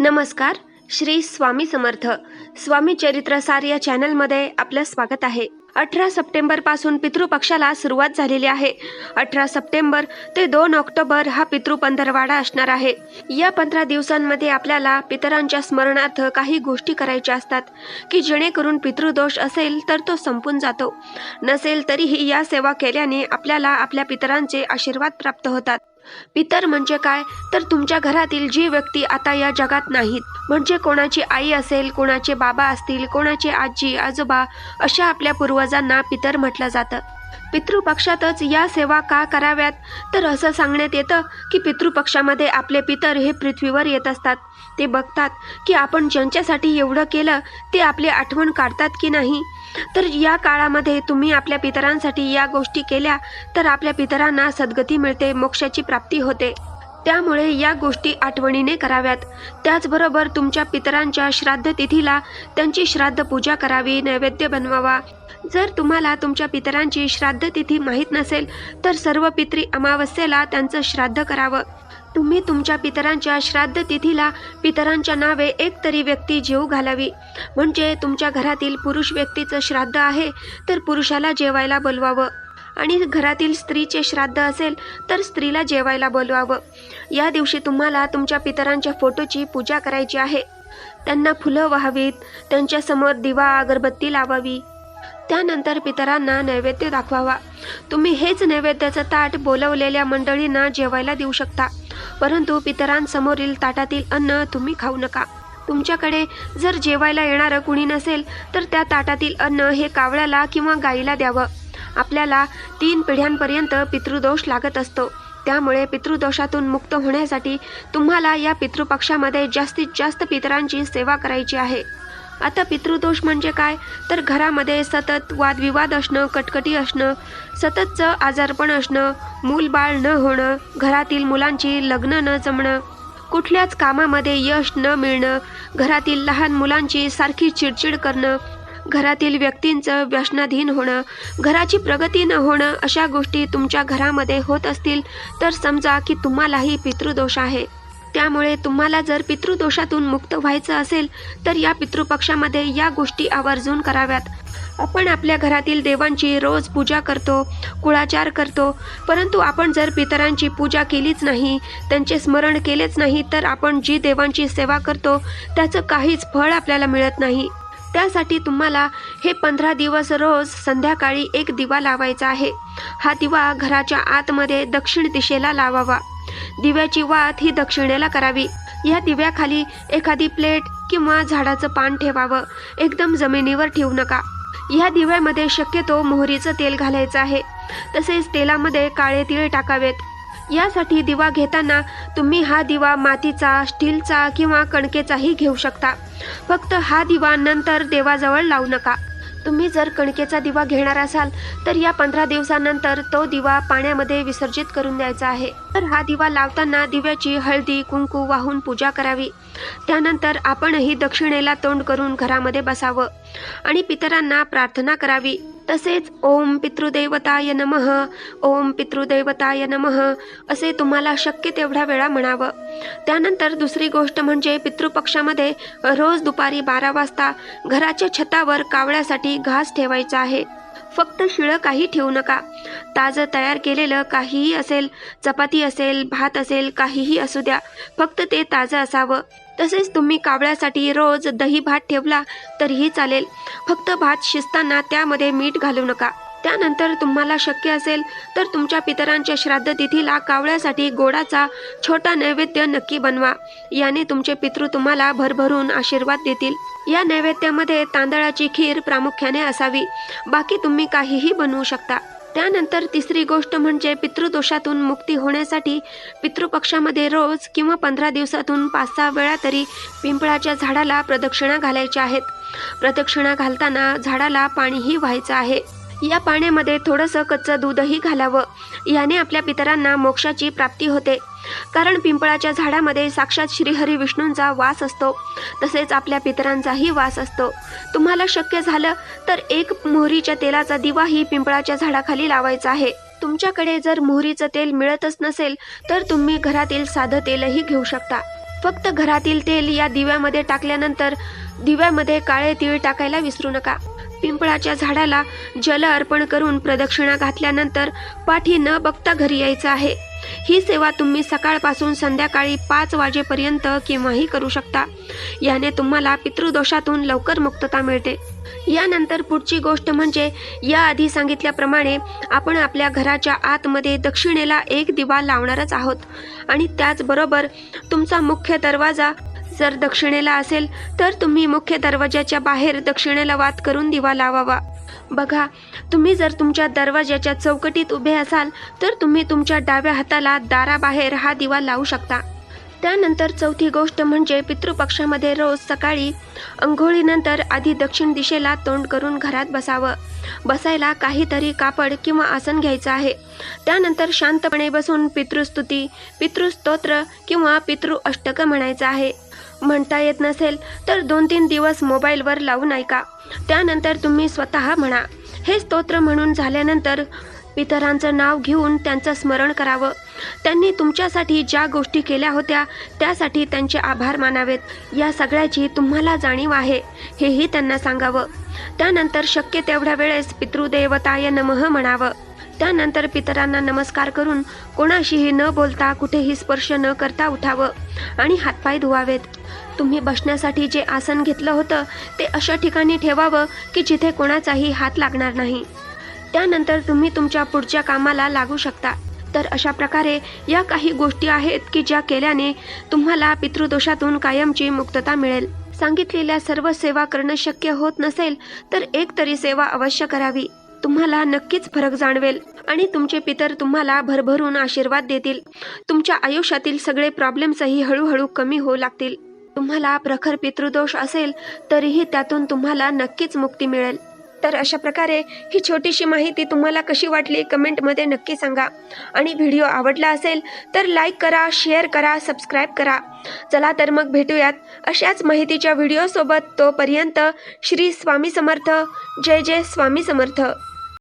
नमस्कार श्री स्वामी समर्थ. स्वामी चरित्रसार या चॅनलमध्ये आपलं स्वागत आहे. अठरा सप्टेंबरपासून पितृपक्षाला सुरुवात झालेली आहे. अठरा सप्टेंबर ते दोन ऑक्टोबर हा पितृ पंधरवाडा असणार आहे. या पंधरा दिवसांमध्ये आपल्याला पितरांच्या स्मरणार्थ काही गोष्टी करायच्या असतात की जेणेकरून पितृदोष असेल तर तो संपून जातो. नसेल तरीही या सेवा केल्याने आपल्याला आपल्या पितरांचे आशीर्वाद प्राप्त होतात. पितर म्हणजे काय? तर तुमच्या घरातील जी व्यक्ती आता या जगात नाहीत म्हणजे कोणाची आई असेल कोणाचे बाबा असतील कोणाचे आजी आजोबा अशा आपल्या पूर्वजांना पितर म्हटलं जातं. पितृपक्षातच या सेवा का कराव्यात? तर असं सांगण्यात येतं की पितृपक्षामध्ये आपले पितर हे पृथ्वीवर येत असतात. ते बघतात की आपण ज्यांच्यासाठी एवढं केलं ते आपली आठवण काढतात की नाही? तर या काळामध्ये तुम्ही आपल्या पितरांसाठी या गोष्टी केल्या तर आपल्या पितरांना सद्गती मिळते मोक्षाची प्राप्ती होते. त्यामुळे या गोष्टी आठवणीने कराव्यात. त्याचबरोबर तुमच्या पितरांच्या श्राद्ध तिथीला त्यांची श्राद्ध पूजा करावी नैवेद्य बनवावा. जर तुम्हाला तुमच्या पितरांची श्राद्ध तिथी माहीत नसेल तर सर्व पितरी अमावस्येला त्यांचं श्राद्ध करावं. तुम्ही तुमच्या पितरांच्या श्राद्ध तिथीला पितरांच्या नावे एक तरी व्यक्ती जेव घालावी. म्हणजे तुमच्या घरातील पुरुष व्यक्तीचं श्राद्ध आहे तर पुरुषाला जेवायला बोलवावं. आणि घरातील स्त्रीचे श्राद्ध असेल तर स्त्रीला जेवायला बोलवावं. या दिवशी तुम्हाला तुमच्या पितरांच्या फोटोची पूजा करायची आहे. त्यांना फुलं व्हावीत त्यांच्यासमोर दिवा अगरबत्ती लावावी. त्यानंतर पितरांना नैवेद्य दाखवावा. तुम्ही हेच नैवेद्याचं ताट बोलवलेल्या मंडळींना जेवायला देऊ शकता. परंतु पितरांसमोरील ताटातील अन्न तुम्ही खाऊ नका. तुमच्याकडे जर जेवायला येणारं कुणी नसेल तर त्या ताटातील अन्न हे कावळ्याला किंवा गाईला द्यावं. आपल्याला तीन पिढ्यांपर्यंत पितृदोष लागत असतो. त्यामुळे पितृदोषातून मुक्त होण्यासाठी तुम्हाला या पितृपक्षामध्ये जास्तीत जास्त पितरांची सेवा करायची आहे. आता पितृदोष म्हणजे काय? तर घरामध्ये सतत वादविवाद असणं कटकटी असणं सततचं आजारपण असणं मूलबाळ न होणं घरातील मुलांची लग्न न जमणं कुठल्याच कामामध्ये यश न मिळणं घरातील लहान मुलांची सारखी चिडचिड करणं घरातील व्यक्तींचं व्यसनाधीन होणं घराची प्रगती न होणं अशा गोष्टी तुमच्या घरामध्ये होत असतील तर समजा की तुम्हालाही पितृदोष आहे. त्यामुळे तुम्हाला जर पितृदोषातून मुक्त व्हायचं असेल तर या पितृपक्षामध्ये या गोष्टी आवर्जून कराव्यात. आपण आपल्या घरातील देवांची रोज पूजा करतो कुळाचार करतो परंतु आपण जर पितरांची पूजा केलीच नाही त्यांचे स्मरण केलेच नाही तर आपण जी देवांची सेवा करतो त्याचं काहीच फळ आपल्याला मिळत नाही. त्यासाठी तुम्हाला हे पंधरा दिवस रोज संध्याकाळी एक दिवा लावायचा आहे. हा दिवा घराच्या आतमध्ये दक्षिण दिशेला लावावा. दिव्याची वात ही दक्षिणेला करावी. या दिव्याखाली एखादी प्लेट किंवा झाडाचं पान ठेवावं. एकदम जमिनीवर ठेवू नका. या दिव्यामध्ये शक्यतो मोहरीचं तेल घालायचं आहे. तसेच तेलामध्ये काळे तीळ टाकावेत. यासाठी दिवा घेताना तुम्ही हा दिवा मातीचा स्टीलचा किंवा कणकेचाही घेऊ शकता. फक्त हा दिवा नंतर देवाजवळ लावू नका. तुम्ही जर कणकेचा दिवा घेणार असाल तर या पंधरा दिवसानंतर तो दिवा पाण्यामध्ये विसर्जित करून द्यायचा आहे. तर हा दिवा लावताना दिव्याची हळदी कुंकू वाहून पूजा करावी. त्यानंतर आपणही दक्षिणेला तोंड करून घरामध्ये बसावं आणि पितरांना प्रार्थना करावी. तसेच ओम पितृदेवताय नमः ओम पितृदेवताय नमः असे तुम्हाला शक्य तेवढ्या वेळा म्हणावं. त्यानंतर दुसरी गोष्ट म्हणजे पितृपक्षामध्ये रोज दुपारी बारा वाजता घराच्या छतावर कावळ्यासाठी घास ठेवायचा आहे. फक्त शिळं काही ठेवू नका. ताजं तयार केलेलं काहीही असेल चपाती असेल भात असेल काहीही असू द्या. फक्त ते ताजं असावं. तसेच तुम्ही कावळ्यासाठी रोज दही भात ठेवला तरीही चालेल. फक्त भात शिजताना त्यामध्ये मीठ घालू नका. त्यानंतर तुम्हाला शक्य असेल तर तुमच्या पितरांच्या श्राद्ध तिथीला कावळ्यासाठी गोडाचा छोटा नैवेद्य नक्की बनवा. याने तुमचे पितृ तुम्हाला भरभरून आशीर्वाद देतील. या नैवेद्यामध्ये तांदळाची खीर प्रामुख्याने असावी. बाकी तुम्ही काहीही बनवू शकता. त्यानंतर तिसरी गोष्ट म्हणजे पितृदोषातून मुक्ती होण्यासाठी पितृपक्षामध्ये रोज किंवा पंधरा दिवसातून पाच सहा वेळा तरी पिंपळाच्या झाडाला प्रदक्षिणा घालायच्या आहेत. प्रदक्षिणा घालताना झाडाला पाणीही व्हायचं आहे. या पाण्यामध्ये थोडंसं कच्चं दूधही घालावं. याने आपल्या पितरांना मोक्षाची प्राप्ती होते. कारण पिंपळाच्या झाडामध्ये साक्षात श्रीहरी विष्णूंचा वास असतो. तसेच आपल्या पितरांचाही वास असतो. तुम्हाला शक्य झालं तर एक मोहरीच्या तेलाचा दिवाही पिंपळाच्या झाडाखाली लावायचा आहे. तुमच्याकडे जर मोहरीचं तेल मिळतच नसेल तर तुम्ही घरातील साधं तेलही घेऊ शकता. फक्त घरातील तेल या दिव्यामध्ये टाकल्यानंतर दिव्यामध्ये काळे तीळ टाकायला विसरू नका. पिंपळाच्या झाडाला जल अर्पण करून प्रदक्षिणा घातल्यानंतर पाठी न बघता घरी यायचं आहे. ही सेवा तुम्ही सकाळपासून संध्याकाळी पाच वाजेपर्यंत केव्हाही करू शकता. याने तुम्हाला पितृदोषातून लवकर मुक्तता मिळते. यानंतर पुढची गोष्ट म्हणजे याआधी सांगितल्याप्रमाणे आपण आपल्या घराच्या आतमध्ये दक्षिणेला एक दिवा लावणारच आहोत. आणि त्याचबरोबर तुमचा मुख्य दरवाजा जर दक्षिणेला असेल तर तुम्ही मुख्य दरवाजाच्या बाहेर दक्षिणेला वात करून दिवा लावावा. बघा तुम्ही जर तुमच्या दरवाजाच्या चौकटीत उभे असाल तर तुम्ही तुमच्या डाव्या हाताला दाराबाहेर हा दिवा लावू शकता. त्यानंतर चौथी गोष्ट म्हणजे पितृपक्षामध्ये रोज सकाळी अंघोळीनंतर आधी दक्षिण दिशेला तोंड करून घरात बसावं. बसायला काहीतरी कापड किंवा आसन घ्यायचं आहे. त्यानंतर शांतपणे बसून पितृस्तुती पितृस्तोत्र किंवा पितृ अष्टक म्हणायचं आहे. म्हणता येत नसेल तर दोन तीन दिवस मोबाईलवर लावून ऐका. त्यानंतर तुम्ही स्वतः म्हणा. हे स्तोत्र म्हणून झाल्यानंतर पितरांचं नाव घेऊन त्यांचं स्मरण करावं. त्यांनी तुमच्यासाठी ज्या गोष्टी केल्या होत्या त्यासाठी त्यांचे आभार मानावेत. या सगळ्याची तुम्हाला जाणीव आहे हेही त्यांना सांगावं. त्यानंतर शक्य तेवढ्या वेळेस पितृदेवताय नमः म्हणावं. त्यानंतर पितरांना नमस्कार करून कोणाशीही न बोलता कुठेही स्पर्श न करता उठावं आणि हातपाय धुवावेत. तुम्ही बसण्यासाठी जे आसन घेतलं होतं ते अशा ठिकाणी ठेवावं की जिथे कोणाचाही हात लागणार नाही. त्यानंतर तुम्ही तुमच्या पुढच्या कामाला लागू शकता. तर अशा प्रकारे या काही गोष्टी आहेत की ज्या केल्याने तुम्हाला पितृदोषातून कायमची मुक्तता मिळेल. सांगितलेल्या सर्व सेवा करणं शक्य होत नसेल तर एक तरी सेवा अवश्य करावी. तुम्हाला नक्कीच फरक जाणवेल. आणि तुमचे पितर तुम्हाला भरभरून आशीर्वाद देतील. तुमच्या आयुष्यातील सगळे प्रॉब्लेम्सही हळूहळू कमी होऊ लागतील. तुम्हाला प्रखर पितृदोष असेल तरीही त्यातून तुम्हाला नक्कीच मुक्ती मिळेल. तर अशा प्रकारे ही छोटीशी माहिती तुम्हाला कशी वाटली कमेंटमध्ये नक्की सांगा. आणि व्हिडिओ आवडला असेल तर लाईक करा शेअर करा सबस्क्राईब करा. चला तर मग भेटूयात अशाच माहितीच्या व्हिडिओसोबत तोपर्यंत श्री स्वामी समर्थ. जय जय स्वामी समर्थ.